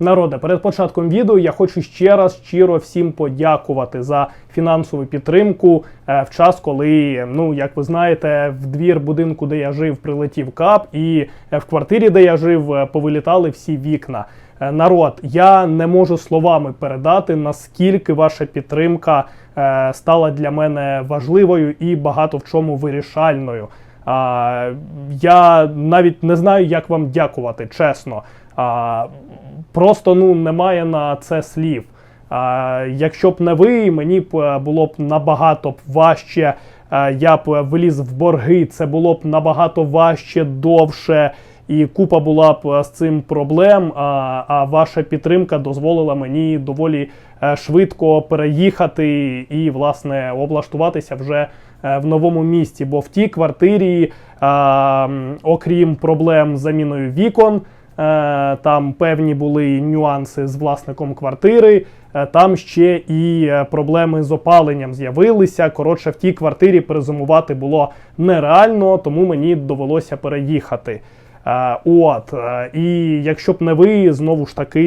Народе, перед початком відео я хочу ще раз щиро всім подякувати за фінансову підтримку е, в час, коли, ну як ви знаєте, в двір будинку, де я жив, прилетів кап, і е, в квартирі, де я жив, е, повилітали всі вікна. Народ, я не можу словами передати, наскільки ваша підтримка стала для мене важливою і багато в чому вирішальною. А, я навіть не знаю, як вам дякувати, чесно. А, просто ну немає на це слів. А, якщо б не ви, мені б е, було б набагато б важче. е, Я б вліз в борги, це було б набагато важче, довше, і купа була б е, з цим проблем. А, а ваша підтримка дозволила мені доволі е, швидко переїхати і, власне, облаштуватися вже е, в новому місті. Бо в тій квартирі, окрім проблем з заміною вікон, е, там певні були нюанси з власником квартири. е, Там ще і е, проблеми з опаленням з'явилися. Коротше, в тій квартирі перезимувати було нереально, тому мені довелося переїхати. Е, От, е, і якщо б не ви, знову ж таки,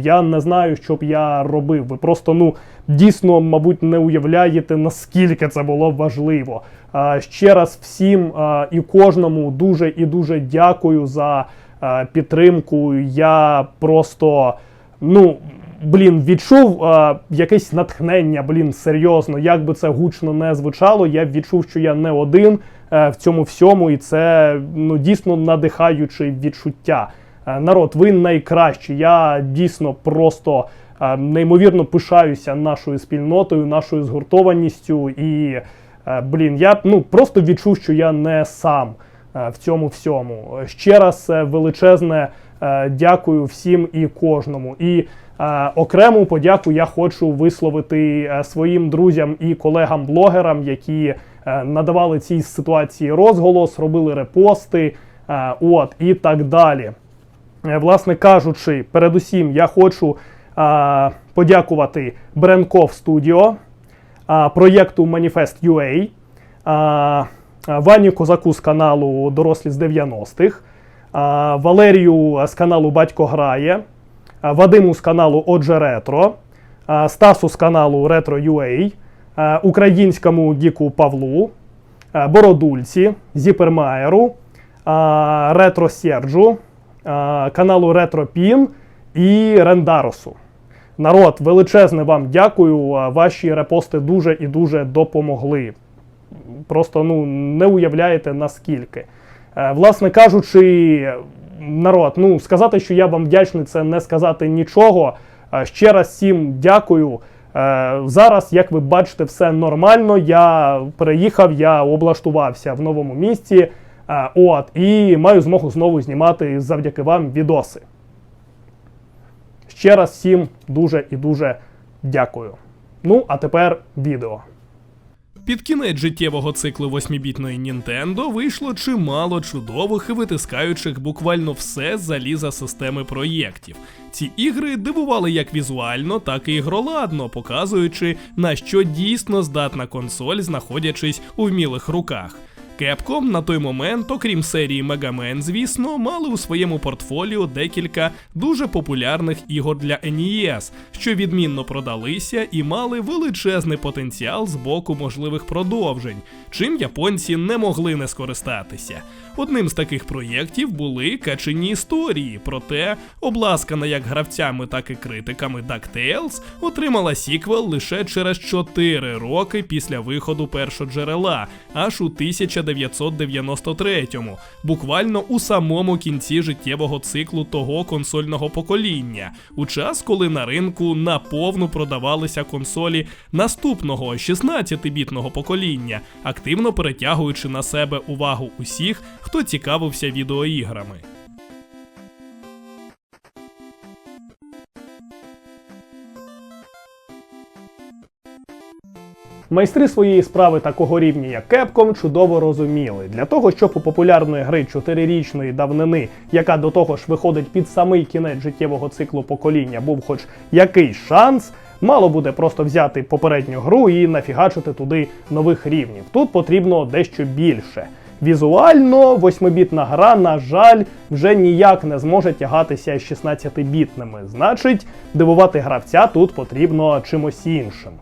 я не знаю, що б я робив. Ви просто ну дійсно, мабуть, не уявляєте, наскільки це було важливо. Е, Ще раз всім і кожному дуже і дуже дякую за підтримку. Я просто ну. Блін, відчув е, якесь натхнення, блін, серйозно. Як би це гучно не звучало, я відчув, що я не один е, в цьому всьому, і це ну дійсно надихаюче відчуття. Е, народ, ви найкращі. Я дійсно просто е, неймовірно пишаюся нашою спільнотою, нашою згуртованістю. І е, блін, я ну просто відчув, що я не сам в цьому всьому. Ще раз величезне дякую всім і кожному. І е, окрему подяку я хочу висловити е, своїм друзям і колегам-блогерам, які е, надавали цій ситуації розголос, робили репости, е, от і так далі. Е, Власне кажучи, передусім я хочу е, подякувати Бренков е, проєкту Manifest.ua, е, Вані Козаку з каналу Дорослі з 90-х, е, Валерію з каналу Батько Грає, Вадиму з каналу Отже Ретро, Стасу з каналу Retro.ua, е, українському гіку Павлу, Бородульці, Зіпермаєру, Ретро Серджу, каналу Ретро Пін і Рендаросу. Народ, величезне вам дякую. Ваші репости дуже і дуже допомогли. Просто ну, не уявляєте наскільки. Е, Власне кажучи, народ, ну сказати, що я вам вдячний, це не сказати нічого. Е, Ще раз всім дякую. Е, Зараз, як ви бачите, все нормально. Я переїхав, я облаштувався в новому місці. От, і маю змогу знову знімати завдяки вам відоси. Ще раз всім дуже і дуже дякую. Ну, а тепер відео. Під кінець життєвого циклу восьмібітної Nintendo вийшло чимало чудових і витискаючих буквально все з заліза системи проєктів. Ці ігри дивували як візуально, так і ігроладно, показуючи на що дійсно здатна консоль, знаходячись у вмілих руках. Capcom на той момент, окрім серії Mega Man, звісно, мали у своєму портфоліо декілька дуже популярних ігор для NES, що відмінно продалися і мали величезний потенціал з боку можливих продовжень, чим японці не могли не скористатися. Одним з таких проєктів були качені історії, проте обласкана як гравцями, так і критиками DuckTales отримала сіквел лише через 4 роки після виходу першоджерела, аж у 1993-му, буквально у самому кінці життєвого циклу того консольного покоління, у час, коли на ринку наповну продавалися консолі наступного 16-бітного покоління, активно перетягуючи на себе увагу усіх, хто цікавився відеоіграми. Майстри своєї справи такого рівня, як Capcom, чудово розуміли. Для того, щоб у популярної гри 4-річної давнини, яка до того ж виходить під самий кінець життєвого циклу покоління, був хоч якийсь шанс, мало буде просто взяти попередню гру і нафігачити туди нових рівнів. Тут потрібно дещо більше. візуально восьмибітна гра, на жаль, вже ніяк не зможе тягатися з 16-бітними. Значить, дивувати гравця тут потрібно чимось іншим.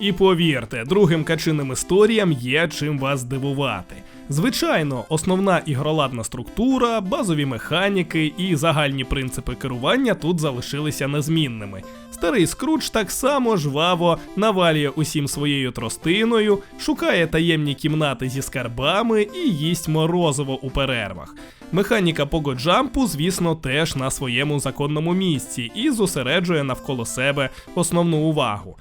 І повірте, другим качиним історіям є чим вас здивувати. Звичайно, основна ігроладна структура, базові механіки і загальні принципи керування тут залишилися незмінними. Старий скрудж так само жваво навалює усім своєю тростиною, шукає таємні кімнати зі скарбами і їсть морозиво у перервах. Механіка погоджампу, звісно, теж на своєму законному місці і зосереджує навколо себе основну увагу.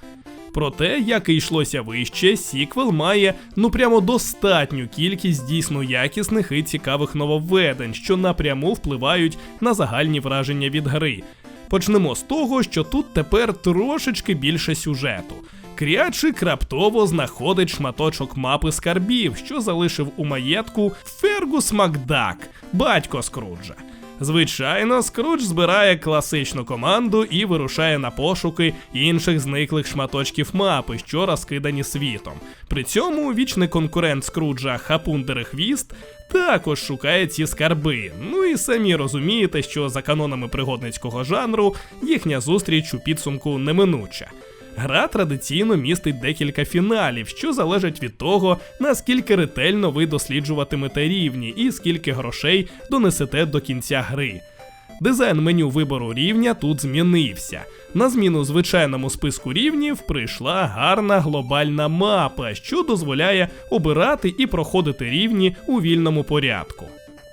Проте, як і йшлося вище, сіквел має ну прямо достатню кількість дійсно якісних і цікавих нововведень, що напряму впливають на загальні враження від гри. Почнемо з того, що тут тепер трошечки більше сюжету. Крячик раптово знаходить шматочок мапи скарбів, що залишив у маєтку Фергус Макдак, батько Скруджа. Звичайно, Скрудж збирає класичну команду і вирушає на пошуки інших зниклих шматочків мапи, що розкидані світом. При цьому вічний конкурент Скруджа Хапундер Хвіст також шукає ці скарби. Ну і самі розумієте, що за канонами пригодницького жанру їхня зустріч у підсумку неминуча. Гра традиційно містить декілька фіналів, що залежать від того, наскільки ретельно ви досліджуватимете рівні і скільки грошей донесете до кінця гри. Дизайн меню вибору рівня тут змінився. На зміну звичайному списку рівнів прийшла гарна глобальна мапа, що дозволяє обирати і проходити рівні у вільному порядку.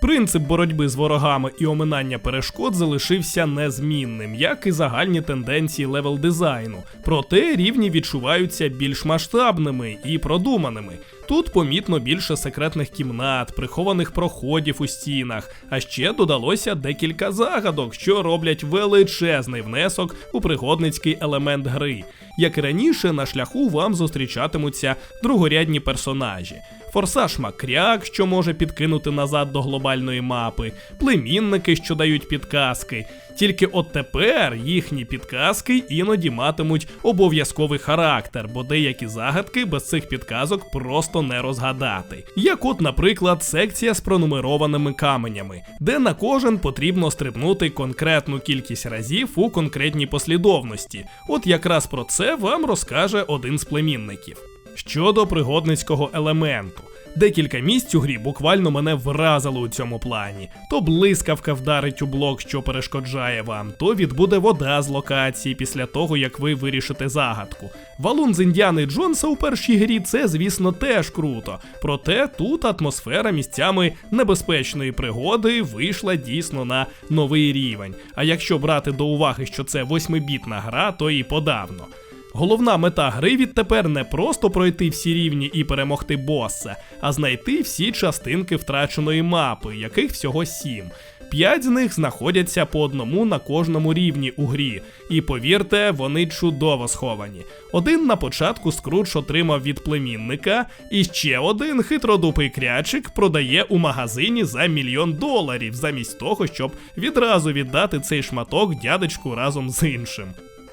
Принцип боротьби з ворогами і оминання перешкод залишився незмінним, як і загальні тенденції левел дизайну. Проте рівні відчуваються більш масштабними і продуманими. Тут помітно більше секретних кімнат, прихованих проходів у стінах, а ще додалося декілька загадок, що роблять величезний внесок у пригодницький елемент гри. Як і раніше, на шляху вам зустрічатимуться другорядні персонажі. Форсаж Макряк, що може підкинути назад до глобальної мапи, племінники, що дають підказки. Тільки от тепер їхні підказки іноді матимуть обов'язковий характер, бо деякі загадки без цих підказок просто не розгадати. Як от, наприклад, секція з пронумерованими каменями, де на кожен потрібно стрибнути конкретну кількість разів у конкретній послідовності. От якраз про це вам розкаже один з племінників. Щодо пригодницького елементу. Декілька місць у грі буквально мене вразили у цьому плані. То блискавка вдарить у блок, що перешкоджає вам, то відбуде вода з локації після того, як ви вирішите загадку. Валун з Індіани Джонса у першій грі це, звісно, теж круто. Проте тут атмосфера місцями небезпечної пригоди вийшла дійсно на новий рівень. А якщо брати до уваги, що це восьмибітна гра, то і подавно. Головна мета гри відтепер не просто пройти всі рівні і перемогти боса, а знайти всі частинки втраченої мапи, яких всього сім. П'ять з них знаходяться по одному на кожному рівні у грі, і повірте, вони чудово сховані. Один на початку Скрудж отримав від племінника, і ще один хитродупий крячик продає у магазині за мільйон доларів, замість того, щоб відразу віддати цей шматок дядечку разом з іншим.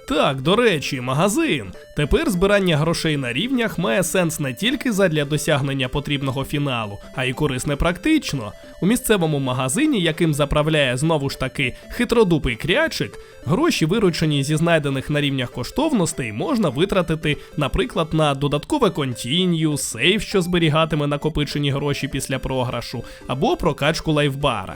Так, до речі, магазин. Тепер збирання грошей на рівнях має сенс не тільки задля досягнення потрібного фіналу, а й корисне практично. У місцевому магазині, яким заправляє знову ж таки хитродупий крячик, гроші, виручені зі знайдених на рівнях коштовностей, можна витратити, наприклад, на додаткове контінью, сейф, що зберігатиме накопичені гроші після програшу, або прокачку лайфбара.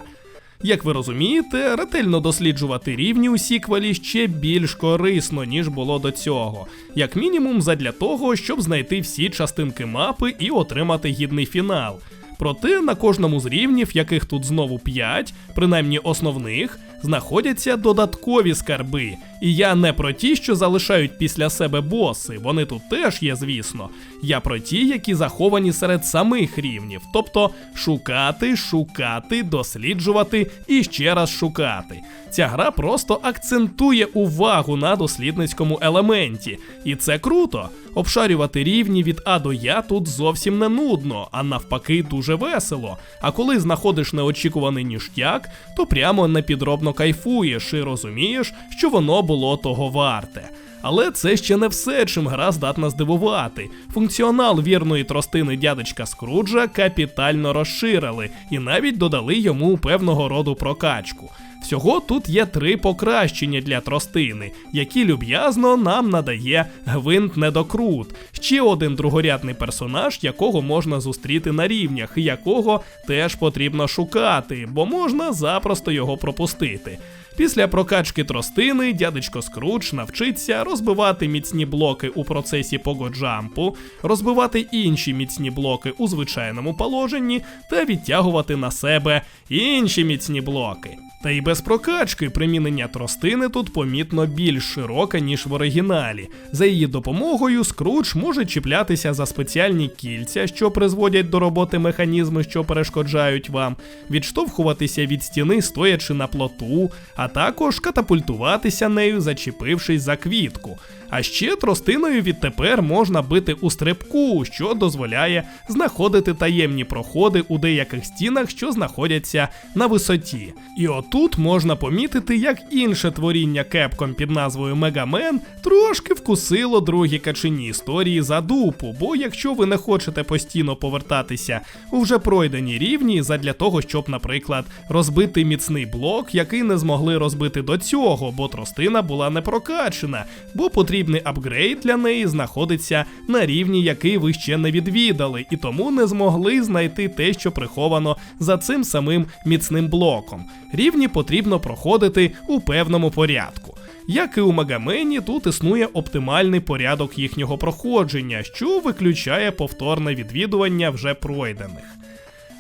Як ви розумієте, ретельно досліджувати рівні у сіквелі ще більш корисно, ніж було до цього, як мінімум задля того, щоб знайти всі частинки мапи і отримати гідний фінал. Проте на кожному з рівнів, яких тут знову 5, принаймні основних, знаходяться додаткові скарби. І я не про ті, що залишають після себе боси, вони тут теж є, звісно. Я про ті, які заховані серед самих рівнів, тобто шукати, шукати, досліджувати і ще раз шукати. Ця гра просто акцентує увагу на дослідницькому елементі, і це круто. Обшарювати рівні від А до Я тут зовсім не нудно, а навпаки, дуже весело. А коли знаходиш неочікуваний ніштяк, то прямо непідробно кайфуєш і розумієш, що воно було того варте. Але це ще не все, чим гра здатна здивувати. Функціонал вірної тростини дядечка Скруджа капітально розширили і навіть додали йому певного роду прокачку. Всього тут є три покращення для тростини, які люб'язно нам надає гвинт недокрут. Ще один другорядний персонаж, якого можна зустріти на рівнях, і якого теж потрібно шукати, бо можна запросто його пропустити. Після прокачки тростини дядечко Скрудж навчиться розбивати міцні блоки у процесі погоджампу, розбивати інші міцні блоки у звичайному положенні та відтягувати на себе інші міцні блоки. Та й без прокачки примінення тростини тут помітно більш широке, ніж в оригіналі. За її допомогою Скрудж може чіплятися за спеціальні кільця, що призводять до роботи механізми, що перешкоджають вам, відштовхуватися від стіни, стоячи на плоту, а також катапультуватися нею, зачепившись за квітку. А ще тростиною відтепер можна бити у стрибку, що дозволяє знаходити таємні проходи у деяких стінах, що знаходяться на висоті. І отут можна помітити, як інше творіння Capcom під назвою Мегамен трошки вкусило другі качині історії за дупу. Бо якщо ви не хочете постійно повертатися у вже пройдені рівні, задля того, щоб, наприклад, розбити міцний блок, який не змогли розбити до цього, бо тростина була не прокачена, бо потрібний апгрейд для неї знаходиться на рівні, який ви ще не відвідали, і тому не змогли знайти те, що приховано за цим самим міцним блоком. Рівні потрібно проходити у певному порядку. Як і у Мегамені, тут існує оптимальний порядок їхнього проходження, що виключає повторне відвідування вже пройдених.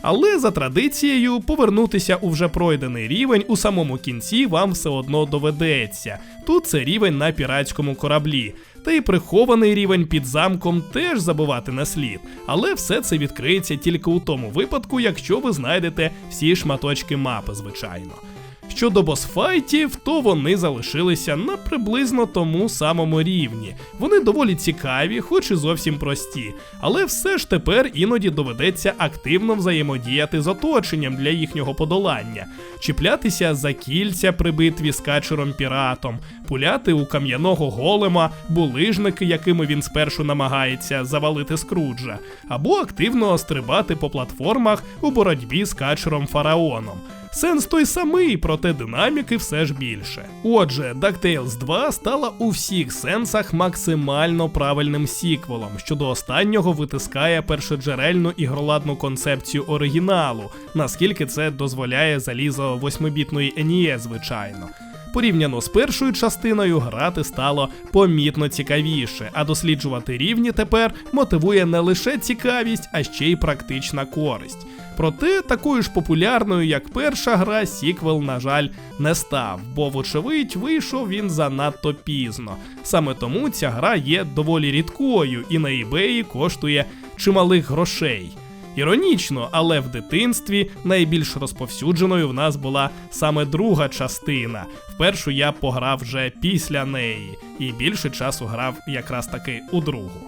Але за традицією повернутися у вже пройдений рівень у самому кінці вам все одно доведеться. Тут це рівень на піратському кораблі. Та й прихований рівень під замком теж забувати не слід. Але все це відкриється тільки у тому випадку, якщо ви знайдете всі шматочки мапи, звичайно. Щодо босфайтів, то вони залишилися на приблизно тому самому рівні. Вони доволі цікаві, хоч і зовсім прості, але все ж тепер іноді доведеться активно взаємодіяти з оточенням для їхнього подолання, чіплятися за кільця при битві з качером піратом, пуляти у кам'яного голема, булижники, якими він спершу намагається завалити скруджа, або активно стрибати по платформах у боротьбі з качером фараоном. Сенс той самий, проте динаміки все ж більше. Отже, DuckTales 2 стала у всіх сенсах максимально правильним сіквелом, що до останнього витискає першоджерельну ігроладну концепцію оригіналу, наскільки це дозволяє залізо 8-бітної NES, звичайно. Порівняно з першою частиною грати стало помітно цікавіше, а досліджувати рівні тепер мотивує не лише цікавість, а ще й практична користь. Проте такою ж популярною, як перша гра, сіквел, на жаль, не став, бо, вочевидь, вийшов він занадто пізно. Саме тому ця гра є доволі рідкою і на eBay коштує чималих грошей. Іронічно, але в дитинстві найбільш розповсюдженою в нас була саме друга частина. Впершу я пограв вже після неї, і більше часу грав якраз таки у другу.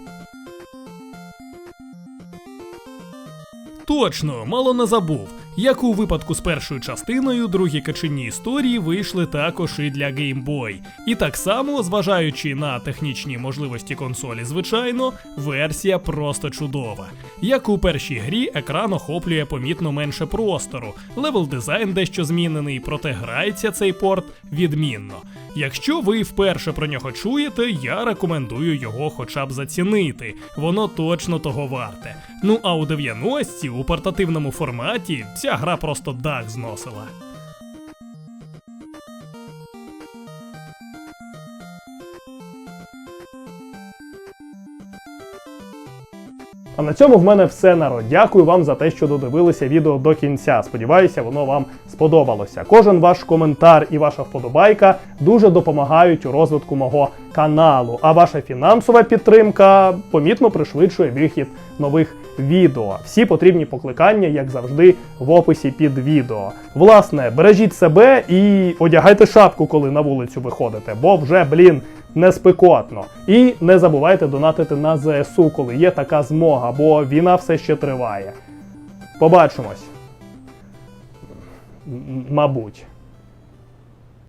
Точно, мало не забув. Як у випадку з першою частиною, другі качині історії вийшли також і для Game Boy. І так само, зважаючи на технічні можливості консолі, звичайно, версія просто чудова. Як у першій грі, екран охоплює помітно менше простору, левел дизайн дещо змінений, проте грається цей порт відмінно. Якщо ви вперше про нього чуєте, я рекомендую його хоча б зацінити, воно точно того варте. Ну а у 90-ті у портативному форматі ця гра просто дах зносила. А на цьому в мене все народ. Дякую вам за те, що додивилися відео до кінця. Сподіваюся, воно вам сподобалося. Кожен ваш коментар і ваша вподобайка дуже допомагають у розвитку мого каналу. А ваша фінансова підтримка помітно пришвидшує вихід нових відео. Всі потрібні покликання, як завжди, в описі під відео. Власне, бережіть себе і одягайте шапку, коли на вулицю виходите, бо вже, блін, не спекотно. І не забувайте донатити на ЗСУ, коли є така змога, бо війна все ще триває. Побачимось. Мабуть.